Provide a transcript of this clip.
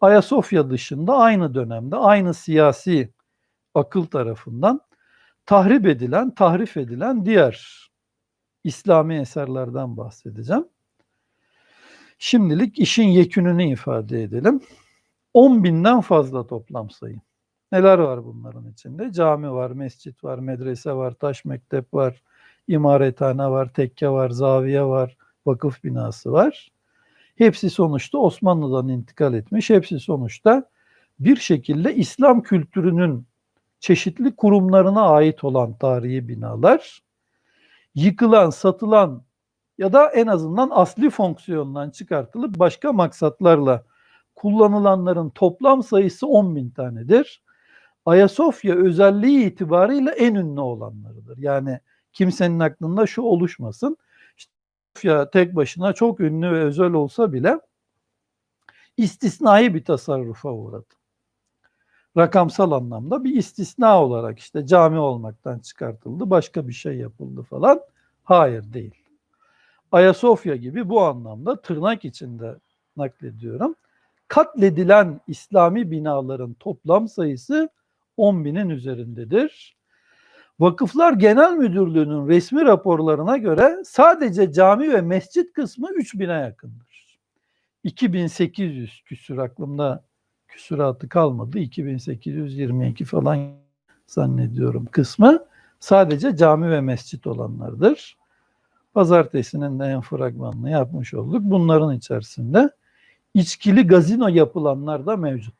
Ayasofya dışında aynı dönemde aynı siyasi akıl tarafından tahrip edilen, tahrif edilen diğer İslami eserlerden bahsedeceğim. Şimdilik işin yekününü ifade edelim. 10 binden fazla toplam sayı. Neler var bunların içinde? Cami var, mescit var, medrese var, taş mektep var, imarethane var, tekke var, zaviye var, vakıf binası var. Hepsi sonuçta Osmanlı'dan intikal etmiş. Hepsi sonuçta bir şekilde İslam kültürünün çeşitli kurumlarına ait olan tarihi binalar. Yıkılan, satılan ya da en azından asli fonksiyondan çıkartılıp başka maksatlarla kullanılanların toplam sayısı 10 bin tanedir. Ayasofya özelliği itibarıyla en ünlü olanlarıdır. Yani kimsenin aklında şu oluşmasın. Ayasofya tek başına çok ünlü ve özel olsa bile istisnai bir tasarrufa uğradı. Rakamsal anlamda bir istisna olarak işte cami olmaktan çıkartıldı, başka bir şey yapıldı falan. Hayır değil. Ayasofya gibi bu anlamda tırnak içinde naklediyorum. Katledilen İslami binaların toplam sayısı 10 binin üzerindedir. Vakıflar Genel Müdürlüğü'nün resmi raporlarına göre sadece cami ve mescit kısmı 3000'e yakındır. 2800 küsür aklımda küsuratı kalmadı. 2822 falan zannediyorum kısmı sadece cami ve mescit olanlardır. Pazartesinin de en fragmanını yapmış olduk. Bunların içerisinde içkili gazino yapılanlar da mevcut.